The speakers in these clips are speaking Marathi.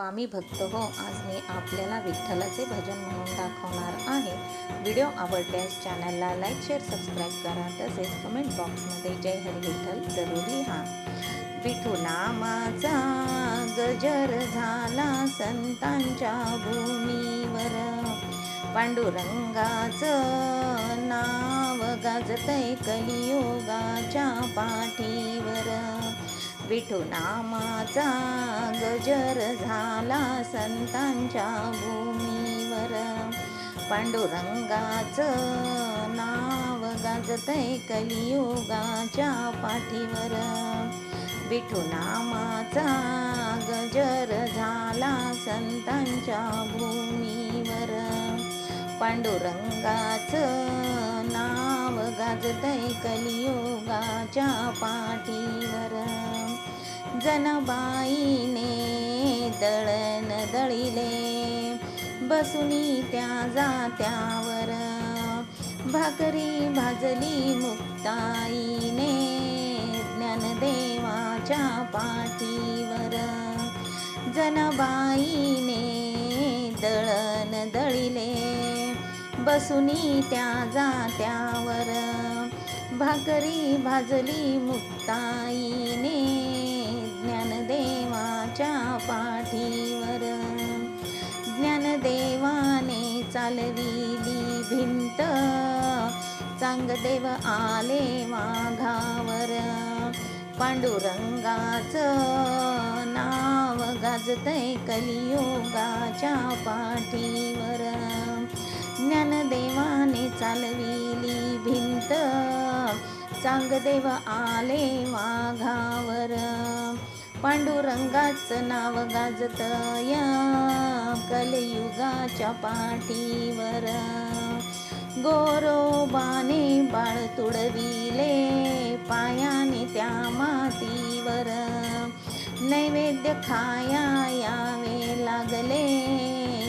स्वामी भक्त हो आज मी आपल्याला विठ्ठलाचे भजन म्हणून दाखवणार आहे. व्हिडिओ आवडल्यास चॅनलला लाईक शेअर सबस्क्राईब करा. तसेच कमेंट बॉक्समध्ये जय हरी विठ्ठल जरूर लिहा विठू माझा गजर झाला संतांच्या भूमीवर. पांडुरंगाचं नाव गाजतय कलियुगाच्या पाठीवर. विठू नामाचा गजर झाला संतांच्या भूमीवर. पांडुरंगाचं नाव गाजतय कलियुगाच्या पाठीवर. विठू नामाचा गजर झाला संतांच्या भूमीवर. पांडुरंगाचं नाव गाजतय कलियुगाच्या पाठीवर. जनबाईने दळण दळिले बसुनी त्या जात्यावर. भाकरी भाजली मुक्ताईने ज्ञानदेवाच्या पाठीवर. जनबाईने दळण दळिले बसुनी त्या जात्यावर. भाकरी भाजली मुक्ताईने ज्ञानदेवाच्या पाठीवर. ज्ञानदेवाने चालविली भिंत. चांगदेव आले वाघावर. पांडुरंगाचं नाव गाजतय कलियुगाच्या पाठीवर. ज्ञानदेवाने चालविली भिंत. चांगदेव आले वाघावर. पांडुरंगाचं नाव गाजतं या कलयुगाच्या पाठीवर. गोरोबाने बाळ तुडविले पायाने त्या मातीवर. नैवेद्य खाया यावे लागले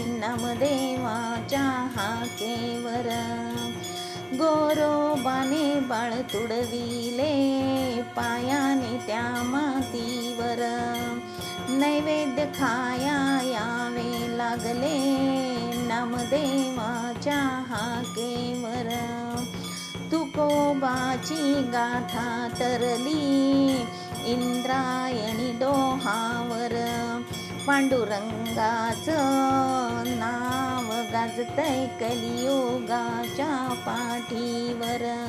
नामदेवाच्या हाकेवर. गोरोबाने बाळ तुडविले पायाने त्या मातीवर. नैवेद्य खाया यावे लागले नामदेवाच्या हाकेवर. तुकोबाची गाथा तरली इंद्रायणी डोहावर. पांडुरंगाचं नाव गाजतय कलियुगाच्या पाठीवर.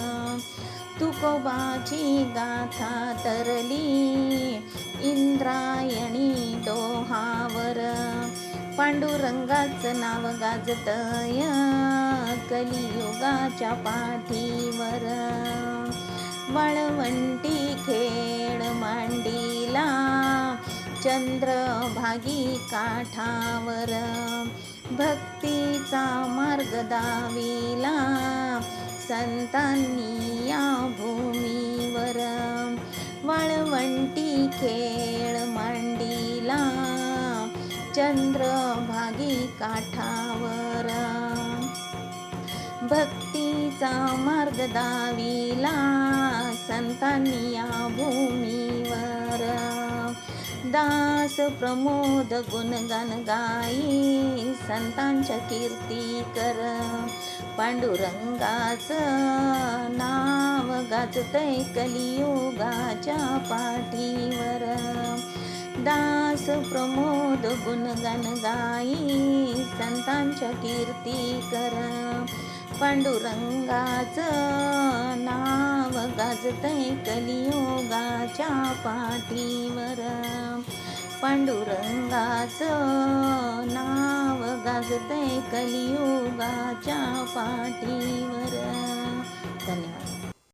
तुकोबाची गाथा तरली इंद्रायणी डोहावर. पांडुरंगाचं नाव गाजतय कलियुगाच्या पाठीवर. वाळवंटी खेळ मांडीला चंद्रभागी काठावर. भक्तीचा मार्ग दाविला संतांनी या भूमीवर. वाळवंटी खेळ मांडीला चंद्रभागी काठावर. भक्तीचा मार्ग दाविला संतांनी या भूमीवर. दास प्रमोद गुणगान गाई संतांच्या कीर्ती कर. पांडुरंगाचं नाव गाजतय कलियुगाच्या पाठीवर. दास प्रमोद गुणगान गाई संतांच्या कीर्ती कर. पांडुरंगाचं गाजतय कलियोगाच्या पाठीवर पांडुरंगाचं नाव गाजतय कलियोगाच्या पाठीवर. धन्यवाद.